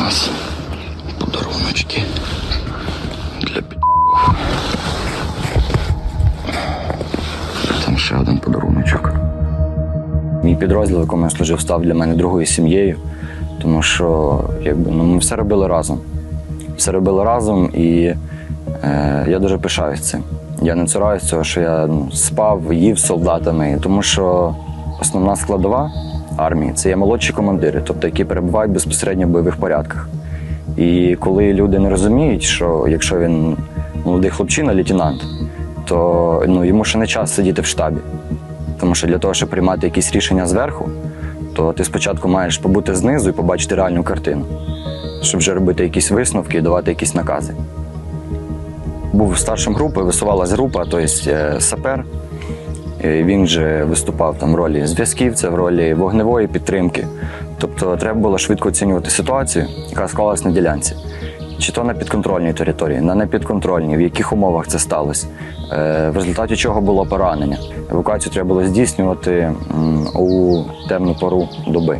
нас подаруночки для пі***ов. Там ще один подаруночок. Мій підрозділ, в якому я служив, став для мене другою сім'єю, тому що якби, ну, ми все робили разом. Все робили разом, і е, я дуже пишаюсь цим. Я не цураюсь цього, що я ну, спав, їв з солдатами, тому що основна складова армії це є молодші командири, тобто які перебувають безпосередньо в бойових порядках. І коли люди не розуміють, що якщо він молодий хлопчина, лейтенант, то ну, йому ще не час сидіти в штабі. Тому що для того, щоб приймати якісь рішення зверху, то ти спочатку маєш побути знизу і побачити реальну картину, щоб вже робити якісь висновки і давати якісь накази. Був старшим групи, висувалась група, тобто сапер. Він же виступав там в ролі зв'язківця, в ролі вогневої підтримки. Тобто треба було швидко оцінювати ситуацію, яка склалась на ділянці. Чи то на підконтрольній території, на непідконтрольній, в яких умовах це сталося, е, в результаті чого було поранення. Евакуацію треба було здійснювати у темну пору доби.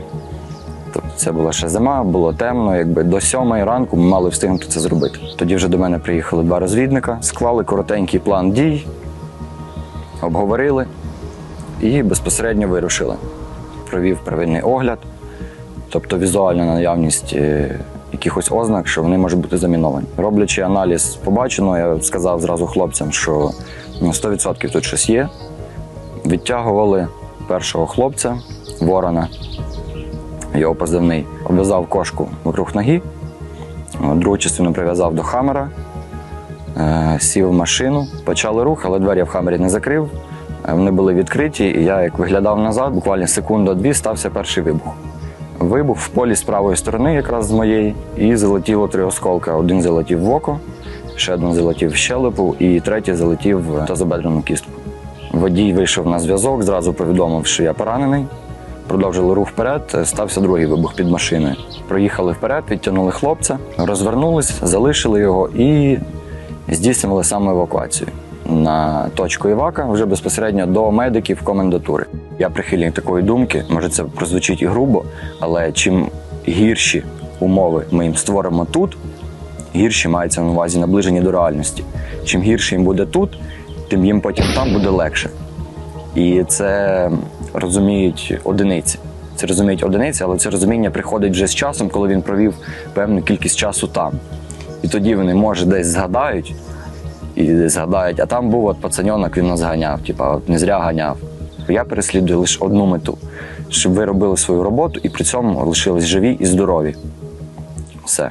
Тобто це була ще зима, було темно, якби до сьомої ранку ми мали встигнути це зробити. Тоді вже до мене приїхали два розвідника, склали коротенький план дій, обговорили і безпосередньо вирушили. Провів первинний огляд, тобто візуальна наявність е, якихось ознак, що вони можуть бути заміновані. Роблячи аналіз побаченого, я сказав зразу хлопцям, що ну, 100% тут щось є. Відтягували першого хлопця, ворона, його позивний, обв'язав кошку вокруг ноги, другу частину прив'язав до хамера, сів в машину, почали рух, але двері в хамері не закрив. Е, Вони були відкриті, і я як виглядав назад, буквально секунду-дві стався перший вибух. Вибух в полі з правої сторони, якраз з моєї, і залетіло три осколка. Один залетів в око, ще один залетів в щелепу, і третій залетів в тазобедрену кістку. Водій вийшов на зв'язок, зразу повідомив, що я поранений. Продовжили рух вперед, е, стався другий вибух під машиною. Проїхали вперед, відтягнули хлопця, розвернулись, залишили його і здійснювали саме евакуацію на точку Івака вже безпосередньо до медиків комендатури. Я прихильник такої думки, може це прозвучить і грубо, але чим гірші умови ми їм створимо тут, гірші мається на увазі наближені до реальності. Чим гірше їм буде тут, тим їм потім там буде легше. І це розуміють одиниці. Це розуміють одиниці, але це розуміння приходить вже з часом, коли він провів певну кількість часу там. Тоді вони, може, десь згадають і згадають, а там був от пацаньонок, він нас ганяв, типа, от не зря ганяв. Я переслідую лише одну мету, щоб ви робили свою роботу і при цьому лишились живі і здорові. Все.